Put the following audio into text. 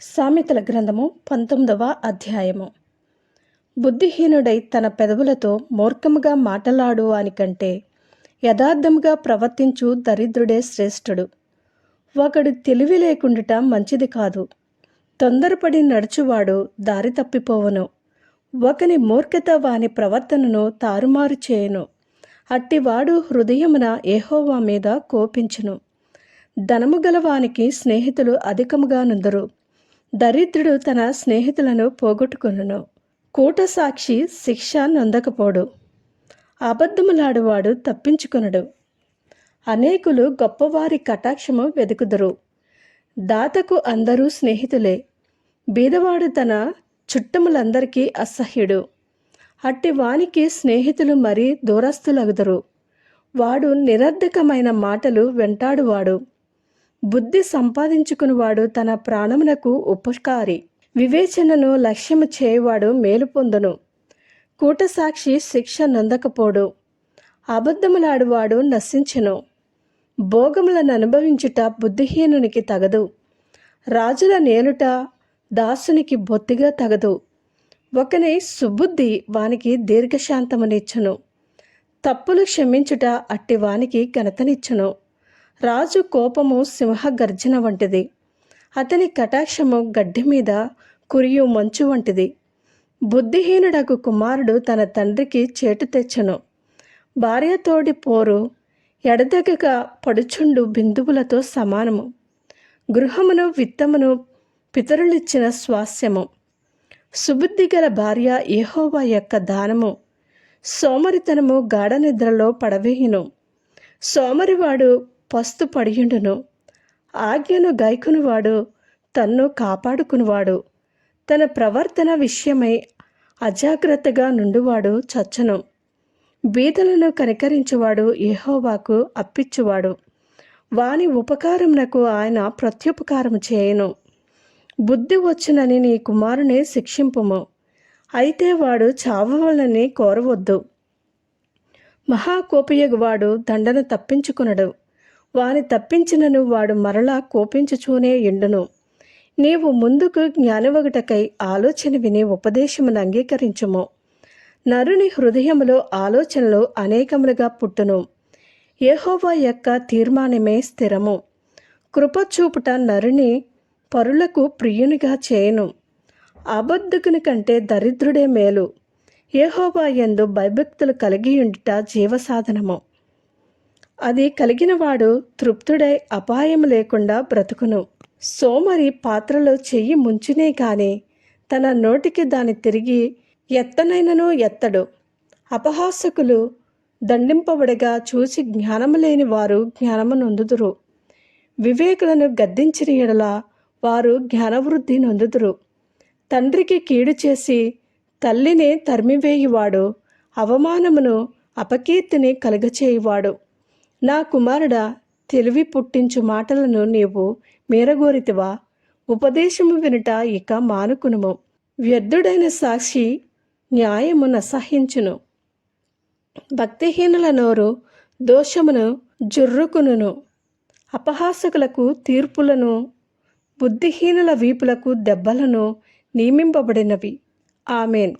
సామెతల గ్రంథము పంతొమ్మిదవ అధ్యాయము. బుద్ధిహీనుడై తన పెదవులతో మూర్ఖముగా మాటలాడు అని కంటే యథార్థముగా ప్రవర్తించు దరిద్రుడే శ్రేష్ఠుడు. ఒకడు తెలివి లేకుండుట మంచిది కాదు. తొందరపడి నడుచువాడు దారి తప్పిపోవును. ఒకని మూర్ఖత వాని ప్రవర్తనను తారుమారు చేయును. అట్టివాడు హృదయమున ఏహోవా మీద కోపించును. ధనము గలవానికి స్నేహితులు అధికముగా నుందరు. దరిద్రుడు తన స్నేహితులను పోగొట్టుకొనును. కూట సాక్షి శిక్ష నొందకపోడు. అబద్ధములాడువాడు తప్పించుకొనడు. అనేకులు గొప్పవారి కటాక్షము వెదుకుదురు. దాతకు అందరూ స్నేహితులే. బీదవాడు తన చుట్టములందరికీ అసహ్యుడు. అట్టి వానికి స్నేహితులు మరీ దూరస్తులగుదరు వాడు నిరర్ధకమైన మాటలు వెంటాడువాడు. బుద్ధి సంపాదించుకునివాడు తన ప్రాణమునకు ఉపకారి. వివేచనను లక్ష్యము చేయవాడు మేలు పొందును. కూటసాక్షి శిక్ష నందకపోడు. అబద్ధములాడువాడు నశించెను. భోగములను అనుభవించుట బుద్ధిహీనునికి తగదు. రాజుల నేలుట దాసునికి బొత్తిగా తగదు. ఒకని సుబుద్ధి వానికి దీర్ఘశాంతమునిచ్చును. తప్పులు క్షమించుట అట్టి వానికి ఘనతనిచ్చును. రాజు కోపము సింహ గర్జన వంటిది. అతని కటాక్షము గడ్డి మీద కురియు మంచు వంటిది. బుద్ధిహీనుడకు కుమారుడు తన తండ్రికి చేటు తెచ్చును. భార్యతోడి పోరు ఎడదగక పడుచుండు బిందువులతో సమానము. గృహమును విత్తమును పితరులిచ్చిన స్వాస్యము. సుబుద్ధి గల భార్య ఏహోవా యొక్క దానము. సోమరితనము గాఢ నిద్రలో పడవేయును. సోమరివాడు పస్తు పడియుండును. ఆజ్ఞను గైకునివాడు తన్ను కాపాడుకునివాడు. తన ప్రవర్తన విషయమై అజాగ్రత్తగా నుండువాడు చచ్చను. బీదలను కనికరించువాడు యెహోవాకు అప్పిచ్చువాడు. వాని ఉపకారమునకు ఆయన ప్రత్యుపకారం చేయను. బుద్ధి వచ్చునని నీ కుమారుని శిక్షింపుము. అయితే వాడు చావవలని కోరవద్దు. మహాకోపయగువాడు దండన తప్పించుకునడు. వాని తప్పించినను వాడు మరలా కోపించుచూనే ఎండును. నీవు ముందుకు జ్ఞానవగుటకై ఆలోచన విని ఉపదేశమును అంగీకరించుము. నరుని హృదయములో ఆలోచనలు అనేకములుగా పుట్టును. యహోవా యొక్క తీర్మానమే స్థిరము. కృపచూపుట నరుని పరులకు ప్రియునిగా చేయను. అబద్ధకుని కంటే దరిద్రుడే మేలు. యహోవా యందు భయభక్తులు కలిగి ఉండుట జీవసాధనము. అది కలిగినవాడు తృప్తుడై అపాయం లేకుండా బ్రతుకును. సోమరి పాత్రలో చెయ్యి ముంచునే కాని తన నోటికి దాని తిరిగి ఎత్తనైనను ఎత్తడు. అపహాసకులు దండింపబడగా చూసి జ్ఞానము లేని వారు జ్ఞానము నొందుదురు. వివేకులను గద్దించిన ఎడల వారు జ్ఞానవృద్ధి నొందుదురు. తండ్రికి కీడు చేసి తల్లిని తరిమివేయువాడు అవమానమును అపకీర్తిని కలుగచేయువాడు. నా కుమారుడా తెలివి పుట్టించు మాటలను నీవు మీరగోరితివా. ఉపదేశము వినుట ఇక మానుకునుము. వ్యర్థుడైన సాక్షి న్యాయము నసహించును భక్తిహీనుల నోరు దోషమును జుర్రుకును అపహాసకులకు తీర్పులను బుద్ధిహీనుల వీపులకు దెబ్బలను నియమింపబడినవి. ఆమెన్.